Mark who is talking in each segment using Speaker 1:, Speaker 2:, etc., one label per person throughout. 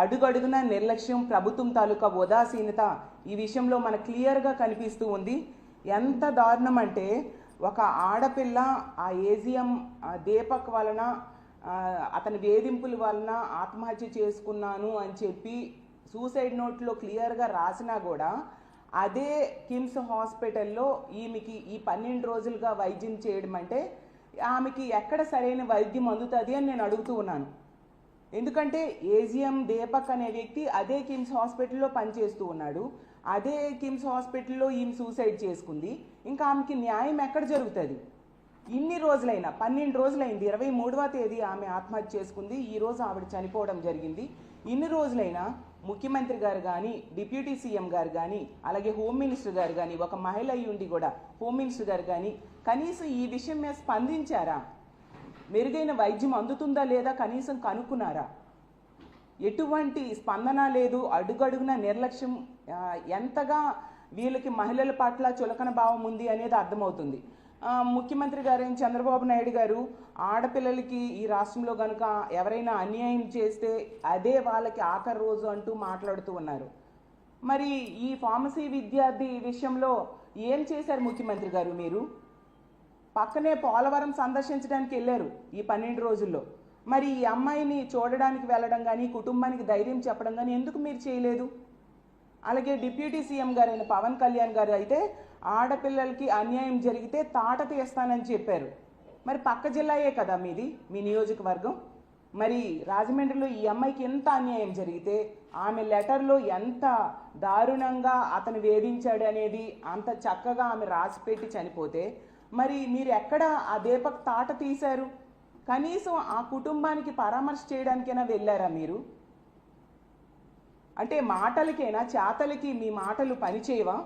Speaker 1: అడుగడుగున నిర్లక్ష్యం ప్రభుత్వం తాలూకా ఉదాసీనత ఈ విషయంలో మనకు క్లియర్గా కనిపిస్తూ ఉంది. ఎంత దారుణం అంటే ఒక ఆడపిల్ల ఆ ఏజిఎం దీపక్ వలన అతని వేధింపుల వలన ఆత్మహత్య చేసుకున్నాను అని చెప్పి సూసైడ్ నోట్లో క్లియర్గా రాసినా కూడా అదే కిమ్స్ హాస్పిటల్లో ఈమెకి ఈ పన్నెండు రోజులుగా వైద్యం చేయడం అంటే ఆమెకి ఎక్కడ సరైన వైద్యం అందుతుంది అని నేను అడుగుతూ ఉన్నాను. ఎందుకంటే ఏజిఎం దీపక్ అనే వ్యక్తి అదే కిమ్స్ హాస్పిటల్లో పనిచేస్తూ ఉన్నాడు. అదే కిమ్స్ హాస్పిటల్లో ఈమె సూసైడ్ చేసుకుంది. ఇంకా ఆమెకి న్యాయం ఎక్కడ జరుగుతుంది? ఇన్ని రోజులైనా పన్నెండు రోజులైంది ఇరవై మూడవ తేదీ ఆమె ఆత్మహత్య చేసుకుంది. ఈ రోజు ఆవిడ చనిపోవడం జరిగింది. ఇన్ని రోజులైనా ముఖ్యమంత్రి గారు కానీ డిప్యూటీ సీఎం గారు కానీ అలాగే హోమ్ మినిస్టర్ గారు కానీ ఒక మహిళ అయి ఉండి కూడా హోమ్ మినిస్టర్ గారు కానీ కనీసం ఈ విషయం మీద స్పందించారా? మెరుగైన వైద్యం అందుతుందా లేదా కనీసం కనుక్కున్నారా? ఎటువంటి స్పందన లేదు. అడుగడుగున నిర్లక్ష్యం ఎంతగా వీళ్ళకి మహిళల పట్ల చులకన భావం ఉంది అనేది అర్థమవుతుంది. ముఖ్యమంత్రి గారు చంద్రబాబు నాయుడు గారు ఆడపిల్లలకి ఈ రాష్ట్రంలో కనుక ఎవరైనా అన్యాయం చేస్తే అదే వాళ్ళకి ఆఖరి రోజు అంటూ మాట్లాడుతూ ఉన్నారు. మరి ఈ ఫార్మసీ విద్యార్థి విషయంలో ఏం చేశారు ముఖ్యమంత్రి గారు మీరు? పక్కనే పోలవరం సందర్శించడానికి వెళ్ళారు ఈ పన్నెండు రోజుల్లో. మరి ఈ అమ్మాయిని చూడడానికి వెళ్ళడం కానీ కుటుంబానికి ధైర్యం చెప్పడం కానీ ఎందుకు మీరు చేయలేదు? అలాగే డిప్యూటీ సీఎం గారైన పవన్ కళ్యాణ్ గారు అయితే ఆడపిల్లలకి అన్యాయం జరిగితే తాట తీస్తానని చెప్పారు. మరి పక్క జిల్లాయే కదా మీది మీ నియోజకవర్గం. మరి రాజమండ్రిలో ఈ అమ్మాయికి ఎంత అన్యాయం జరిగితే ఆమె లెటర్లో ఎంత దారుణంగా అతను వేధించాడు అనేది అంత చక్కగా ఆమె రాసిపెట్టి చనిపోతే మరి మీరు ఎక్కడ ఆ దీపక్ తాట తీశారు? కనీసం ఆ కుటుంబానికి పరామర్శ చేయడానికైనా వెళ్ళారా మీరు? అంటే మాటలకైనా చేతలకి మీ మాటలు పనిచేయవా?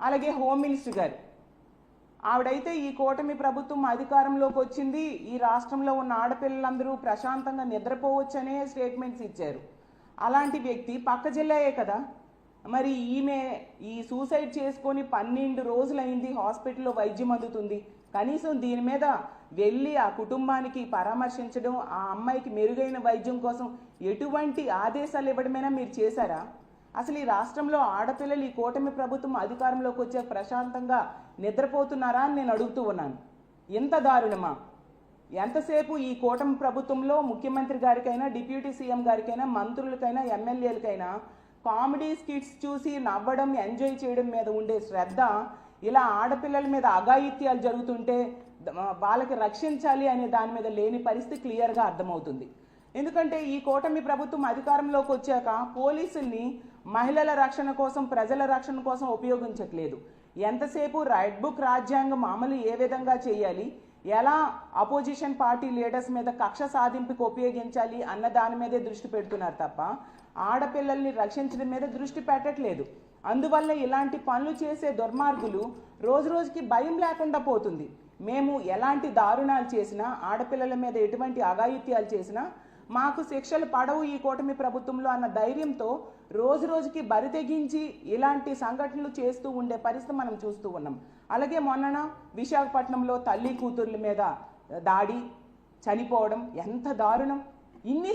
Speaker 1: అలాగే హోమ్ మినిస్టర్ గారు ఆవిడైతే ఈ కూటమి ప్రభుత్వం అధికారంలోకి వచ్చింది ఈ రాష్ట్రంలో ఉన్న ఆడపిల్లలందరూ ప్రశాంతంగా నిద్రపోవచ్చనే స్టేట్మెంట్స్ ఇచ్చారు. అలాంటి వ్యక్తి పక్క జిల్లాయే కదా? మరి ఈమె ఈ సూసైడ్ చేసుకొని పన్నెండు రోజులైంది హాస్పిటల్లో వైద్యం అందుతుంది. కనీసం దీని మీద వెళ్ళి ఆ కుటుంబానికి పరామర్శించడం ఆ అమ్మాయికి మెరుగైన వైద్యం కోసం ఎటువంటి ఆదేశాలు ఇవ్వడమైనా మీరు చేశారా? అసలు ఈ రాష్ట్రంలో ఆడపిల్లలు ఈ కూటమి ప్రభుత్వం అధికారంలోకి వచ్చే ప్రశాంతంగా నిద్రపోతున్నారా అని నేను అడుగుతూ ఉన్నాను. ఎంత దారుణమా? ఎంతసేపు ఈ కూటమి ప్రభుత్వంలో ముఖ్యమంత్రి గారికైనా డిప్యూటీ సీఎం గారికైనా మంత్రులకైనా ఎమ్మెల్యేలకైనా కామెడీ స్కిట్స్ చూసి నవ్వడం ఎంజాయ్ చేయడం మీద ఉండే శ్రద్ధ ఇలా ఆడపిల్లల మీద అఘాయిత్యాలు జరుగుతుంటే వాళ్ళకి రక్షించాలి అనే దాని మీద లేని పరిస్థితి క్లియర్గా అర్థమవుతుంది. ఎందుకంటే ఈ కూటమి ప్రభుత్వం అధికారంలోకి వచ్చాక పోలీసుల్ని మహిళల రక్షణ కోసం ప్రజల రక్షణ కోసం ఉపయోగించట్లేదు. ఎంతసేపు రైడ్బుక్ రాజ్యాంగం అమలు ఏ విధంగా చేయాలి ఎలా అపోజిషన్ పార్టీ లీడర్స్ మీద కక్ష సాధింపుకి ఉపయోగించాలి అన్న దాని మీదే దృష్టి పెడుతున్నారు తప్ప ఆడపిల్లల్ని రక్షించడం మీద దృష్టి పెట్టట్లేదు. అందువల్ల ఇలాంటి పనులు చేసే దుర్మార్గులు రోజు రోజుకి భయం లేకుండా పోతుంది. మేము ఎలాంటి దారుణాలు చేసినా ఆడపిల్లల మీద ఎటువంటి అఘాయిత్యాలు చేసినా మాకు శిక్షలు పడవు ఈ కూటమి ప్రభుత్వంలో అన్న ధైర్యంతో రోజు రోజుకి బరి తెగించి ఇలాంటి సంఘటనలు చేస్తూ ఉండే పరిస్థితి మనం చూస్తూ ఉన్నాం. అలాగే మొన్నన విశాఖపట్నంలో తల్లి కూతుర్ల మీద దాడి చనిపోవడం ఎంత దారుణం. ఇన్ని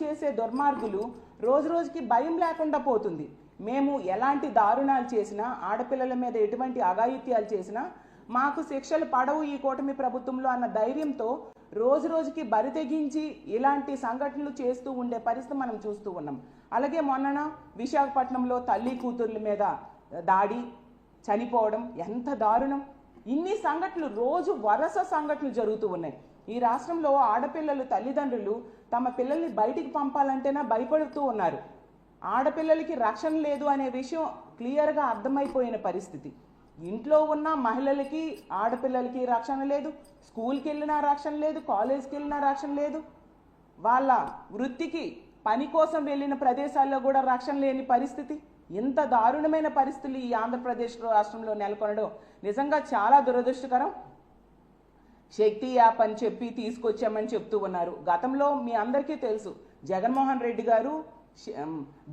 Speaker 1: చేసే దుర్మార్గులు రోజు రోజుకి భయం లేకుండా పోతుంది. మేము ఎలాంటి దారుణాలు చేసినా ఆడపిల్లల మీద ఎటువంటి అఘాయిత్యాలు చేసినా మాకు శిక్షలు పడవు ఈ కూటమి ప్రభుత్వంలో అన్న ధైర్యంతో రోజు రోజుకి బరి తెగించి ఇలాంటి సంఘటనలు చేస్తూ ఉండే పరిస్థితి మనం చూస్తూ ఉన్నాం. అలాగే మొన్నన విశాఖపట్నంలో తల్లి కూతుర్ల మీద దాడి చనిపోవడం ఎంత దారుణం! ఇన్ని సంఘటనలు రోజు వరుస సంఘటనలు జరుగుతూ ఉన్నాయి. ఈ రాష్ట్రంలో ఆడపిల్లలు తల్లిదండ్రులు తమ పిల్లల్ని బయటికి పంపాలంటేనే భయపడుతూ ఉన్నారు. ఆడపిల్లలకి రక్షణ లేదు అనే విషయం క్లియర్గా అర్థమైపోయిన పరిస్థితి. ఇంట్లో ఉన్న మహిళలకి ఆడపిల్లలకి రక్షణ లేదు. స్కూల్కి వెళ్ళినా రక్షణ లేదు. కాలేజ్కి వెళ్ళినా రక్షణ లేదు. వాళ్ళ వృత్తికి పని కోసం వెళ్ళిన ప్రదేశాల్లో కూడా రక్షణ లేని పరిస్థితి. ఇంత దారుణమైన పరిస్థితులు ఈ ఆంధ్రప్రదేశ్ రాష్ట్రంలో నెలకొనడం నిజంగా చాలా దురదృష్టకరం. శక్తి యాప్ అని చెప్పి తీసుకొచ్చామని చెప్తూ ఉన్నారు. గతంలో మీ అందరికీ తెలుసు జగన్మోహన్ రెడ్డి గారు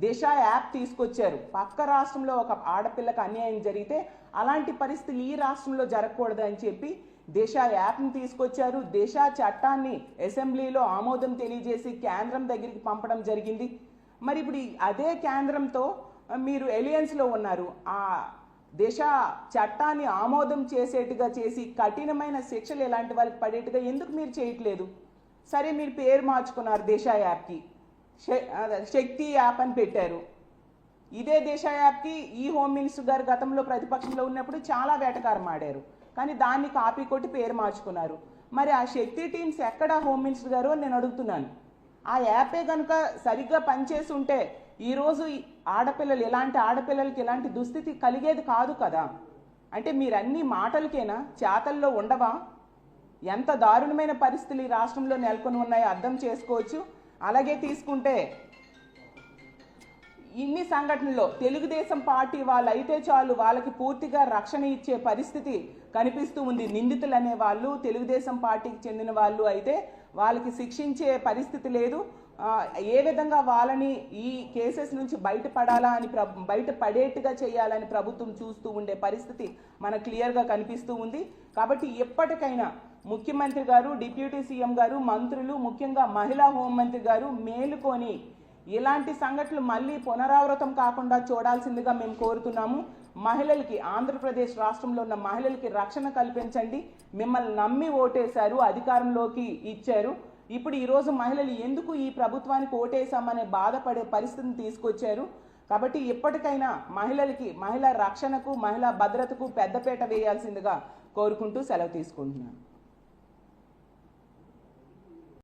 Speaker 1: దిశ యాప్ తీసుకొచ్చారు. పక్క రాష్ట్రంలో ఒక ఆడపిల్లకి అన్యాయం జరిగితే అలాంటి పరిస్థితులు ఈ రాష్ట్రంలో జరగకూడదు అని చెప్పి దిశ యాప్ని తీసుకొచ్చారు. దిశ చట్టాన్ని అసెంబ్లీలో ఆమోదం తెలియజేసి కేంద్రం దగ్గరికి పంపడం జరిగింది. మరి ఇప్పుడు అదే కేంద్రంతో మీరు ఎలియన్స్లో ఉన్నారు. ఆ దిశ చట్టాన్ని ఆమోదం చేసేట్టుగా చేసి కఠినమైన శిక్షలు ఇలాంటి వాళ్ళకి పడేట్టుగా ఎందుకు మీరు చేయట్లేదు? సరే మీరు పేరు మార్చుకున్నారు దిశ యాప్కి. శ- శక్తి యాప్ అని పెట్టారు. ఇదే దిశ యాప్కి ఈ హోమ్ మినిస్టర్ గారు గతంలో ప్రతిపక్షంలో ఉన్నప్పుడు చాలా వేటకారం ఆడారు. కానీ దాన్ని కాపీ కొట్టి పేరు మార్చుకున్నారు. మరి ఆ శక్తి టీమ్స్ ఎక్కడ హోమ్ మినిస్టర్ గారు అని నేను అడుగుతున్నాను. ఆ యాపే కనుక సరిగ్గా పనిచేసి ఉంటే ఈరోజు ఆడపిల్లలు ఇలాంటి ఆడపిల్లలకి ఎలాంటి దుస్థితి కలిగేది కాదు కదా. అంటే మీరన్నీ మాటలకేనా చేతల్లో ఉండవా? ఎంత దారుణమైన పరిస్థితులు ఈ రాష్ట్రంలో నెలకొని ఉన్నాయో అర్థం చేసుకోవచ్చు. అలాగే తీసుకుంటే ఇన్ని సంఘటనల్లో తెలుగుదేశం పార్టీ వాళ్ళు అయితే చాలు వాళ్ళకి పూర్తిగా రక్షణ ఇచ్చే పరిస్థితి కనిపిస్తూ ఉంది. నిందితులు అనే వాళ్ళు తెలుగుదేశం పార్టీకి చెందిన వాళ్ళు అయితే వాళ్ళకి శిక్షించే పరిస్థితి లేదు. ఏ విధంగా వాళ్ళని ఈ కేసెస్ నుంచి బయటపడాలా అని ప్ర బయట పడేట్టుగా చేయాలని ప్రభుత్వం చూస్తూ ఉండే పరిస్థితి మనకు క్లియర్గా కనిపిస్తూ ఉంది. కాబట్టి ఎప్పటికైనా ముఖ్యమంత్రి గారు డిప్యూటీ సీఎం గారు మంత్రులు ముఖ్యంగా మహిళా హోంమంత్రి గారు మేలుకొని ఇలాంటి సంఘటనలు మళ్ళీ పునరావృతం కాకుండా చూడాల్సిందిగా మేము కోరుతున్నాము. మహిళలకి ఆంధ్రప్రదేశ్ రాష్ట్రంలో ఉన్న మహిళలకి రక్షణ కల్పించండి. మిమ్మల్ని నమ్మి ఓటేశారు అధికారంలోకి ఇచ్చారు. ఇప్పుడు ఈరోజు మహిళలు ఎందుకు ఈ ప్రభుత్వానికి ఓటేశామనే బాధపడే పరిస్థితిని తీసుకొచ్చారు. కాబట్టి ఎప్పటికైనా మహిళలకి మహిళా రక్షణకు మహిళా భద్రతకు పెద్దపేట వేయాల్సిందిగా కోరుకుంటూ సెలవు తీసుకుంటున్నాను.